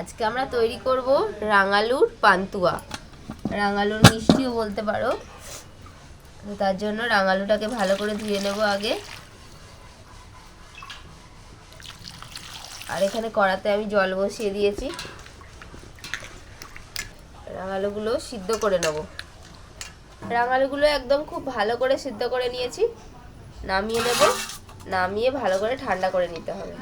আজকে আমরা তৈরি করব রাঙালুর পান্তুয়া। রাঙালুর মিষ্টিও বলতে পারো। তার জন্য রাঙালুটাকে ভালো করে ধুয়ে নেব আগে। আর এখানে কড়াতে আমি জল বসিয়ে দিয়েছি। রাঙালুগুলো সিদ্ধ করে নেব। রাঙালুগুলো একদম খুব ভালো করে সিদ্ধ করে নিয়েছি। নামিয়ে নেব। নামিয়ে ভালো করে ঠান্ডা করে নিতে হবে।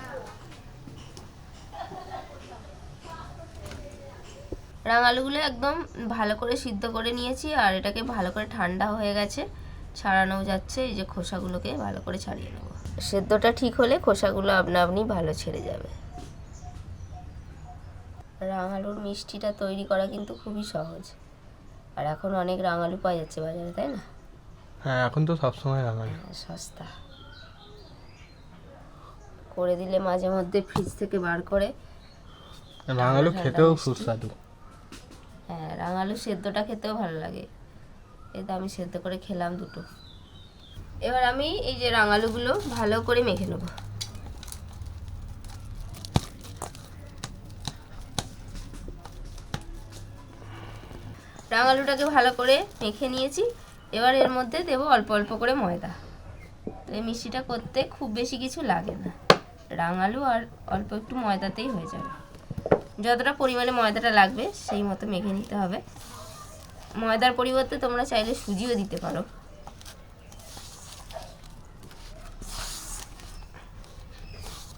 রাঙালুগুলো একদম ভালো করে সিদ্ধ করে নিয়েছি আর এটাকে ভালো করে ঠান্ডা হয়ে গেছে ছাড়ানো যাচ্ছে। এই যে খোসাগুলোকে ভালো করে ছাড়িয়ে নেব। সেদ্ধটা ঠিক হলে খোসাগুলো আপনা আপনি ভালো ছেড়ে যাবে। রাঙালুর মিষ্টিটা তৈরি করা কিন্তু খুবই সহজ। আর এখন অনেক রাঙালু পাওয়া যাচ্ছে বাজারে তাই না? হ্যাঁ এখন তো সবসময় রাঙালি। হ্যাঁ, সস্তা। করে দিলে মাঝে মধ্যে ফ্রিজ থেকে বার করে রাঙালু খেতেও সুস্বাদু। হ্যাঁ রাঙালু সেদ্ধটা খেতেও ভালো লাগে। এই তো আমি সেদ্ধ করে খেলাম দুটো। এবার আমি এই যে রাঙালুগুলো ভালো করে মেখে নেব। রাঙালুটাকে ভালো করে মেখে নিয়েছি। এবার এর মধ্যে দেবো অল্প অল্প করে ময়দা। তো এই মিষ্টিটা করতে খুব বেশি কিছু লাগে না। রাঙালু আর অল্প একটু ময়দাতেই হয়ে যাবে। যতটা পরিমাণে ময়দাটা লাগবে, সেই মতো মেখে নিতে হবে। ময়দার পরিবর্তে তোমরা চাইলে সুজিও দিতে পারো।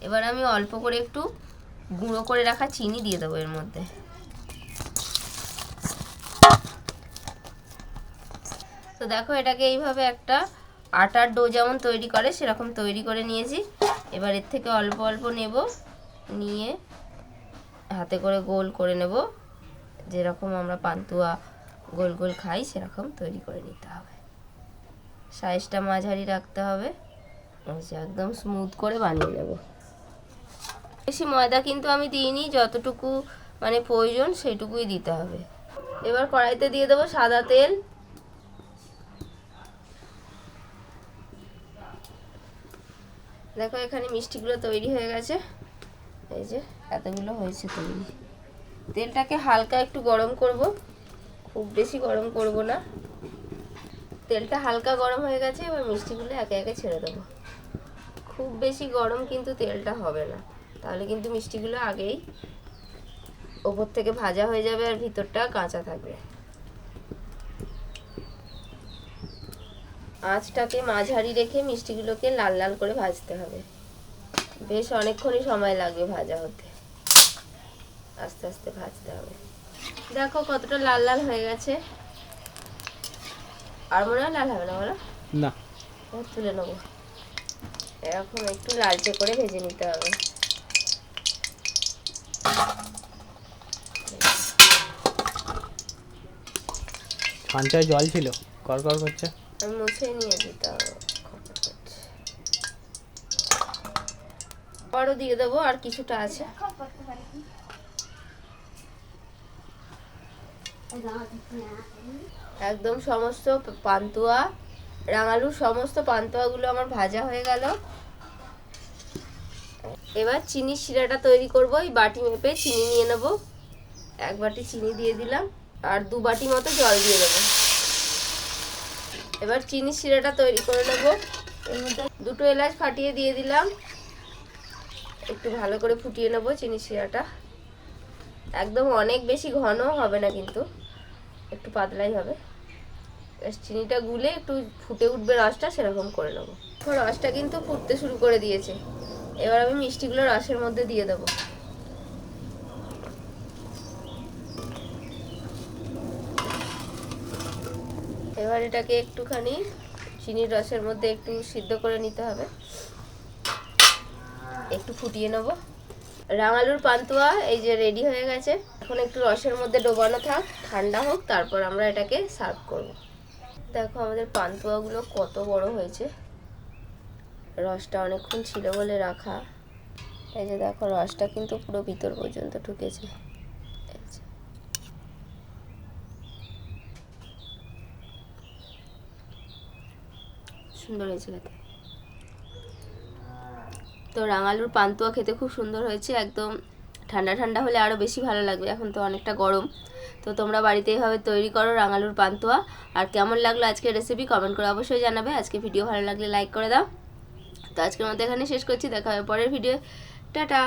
এবার আমি অল্প করে একটু গুঁড়ো করে রাখা চিনি দিয়ে দেবো এর মধ্যে। তো দেখো, এটাকে এইভাবে একটা আটার ডো যেমন তৈরি করে, সেরকম তৈরি করে নিয়েছি। এবার এর থেকে অল্প অল্প নেব, নিয়ে হাতে করে গোল করে নেব। যেরকম আমরা পান্তুয়া গোল গোল খাই, সেরকম তৈরি করে নিতে হবে। সাইজটা মাঝারি রাখতে হবে। একদম স্মুথ করে বানিয়ে নেব। বেশি ময়দা কিন্তু আমি দিইনি, যতটুকু মানে প্রয়োজন সেটুকুই দিতে হবে। এবার কড়াইতে দিয়ে দেবো সাদা তেল। দেখো এখানে মিষ্টিগুলো তৈরি হয়ে গেছে। এই যে, এতগুলো হয়েছে তৈরি তেলটাকে হালকা একটু গরম করব। খুব বেশি গরম করব না। তেলটা হালকা গরম হয়ে গেছে, এবার মিষ্টিগুলো একে একে ছেড়ে দেবো। খুব বেশি গরম কিন্তু তেলটা হবে না। তাহলে কিন্তু মিষ্টিগুলো আগেই ওপর থেকে ভাজা হয়ে যাবে আর ভিতরটা কাঁচা থাকবে। আঁচটাকে মাঝারি রেখে মিষ্টিগুলোকে লাল লাল করে ভাজতে হবে। বেশ অনেকক্ষণই সময় লাগবে ভাজা হতে। আস্তে আস্তে ভাজতে হবে। দেখো কতটা লাল লাল হয়ে গেছে। আর মনে হয় লাল হবে না বলো? না। তুলে নেব। এরকম একটু লালচে করে ভেজে নিতে হবে। ছানচায় জল ছিল কর কর করছে। আমি মুছে নিয়ে দিতে হবে। আবারও দিয়ে দেবো, আর কিছুটা আছে। একদম সমস্ত পান্তুয়া, রাঙালুর সমস্ত পান্তুয়াগুলো আমার ভাজা হয়ে গেল। এবার চিনির শিরাটা তৈরি করব, এই বাটি মেপে চিনি নিয়ে নেব। এক বাটি চিনি দিয়ে দিলাম, আর দু বাটি মতো জল দিয়ে দেবো। এবার চিনি শিরাটা তৈরি করে নেব। দুটো এলাচ ফাটিয়ে দিয়ে দিলাম। একটু ভালো করে ফুটিয়ে নেব চিনি শিরাটা। একদম অনেক বেশি ঘন হবে না কিন্তু, একটু পাতলাই হবে। চিনিটা গুলে একটু ফুটে উঠবে রসটা, সেরকম করে নেব। রসটা কিন্তু ফুটতে শুরু করে দিয়েছে। এবার আমি মিষ্টিগুলো রসের মধ্যে দিয়ে দেবো। এবার এটাকে একটুখানি চিনির রসের মধ্যে একটু সিদ্ধ করে নিতে হবে। একটু ফুটিয়ে নেব। রাঙালুর পান্তুয়া এই যে রেডি হয়ে গেছে। এখন একটু রসের মধ্যে ডোবানো থাক, ঠান্ডা হোক, তারপর আমরা এটাকে সার্ভ করব। দেখো আমাদের পান্তুয়াগুলো কত বড় হয়েছে। রসটা অনেকক্ষণ ছিল বলে রাখা। এই যে দেখো, রসটা কিন্তু পুরো ভিতর পর্যন্ত ঢুকেছে। সুন্দর হয়েছে খেতে। তো রাঙালুর পান্তুয়া খেতে খুব সুন্দর হয়েছে, একদম ঠান্ডা ঠান্ডা হলে আরও বেশি ভালো লাগবে, এখন তো অনেকটা গরম। তো তোমরা বাড়িতে এইভাবে তৈরি করো রাঙালুর পান্তুয়া, আর কেমন লাগল আজকের রেসিপি কমেন্ট করে অবশ্যই জানাবে, আজকে ভিডিও ভালো লাগলে লাইক করে দাও। তো আজকের মতো এখানে শেষ করছি, দেখা হবে পরের ভিডিও টাটা!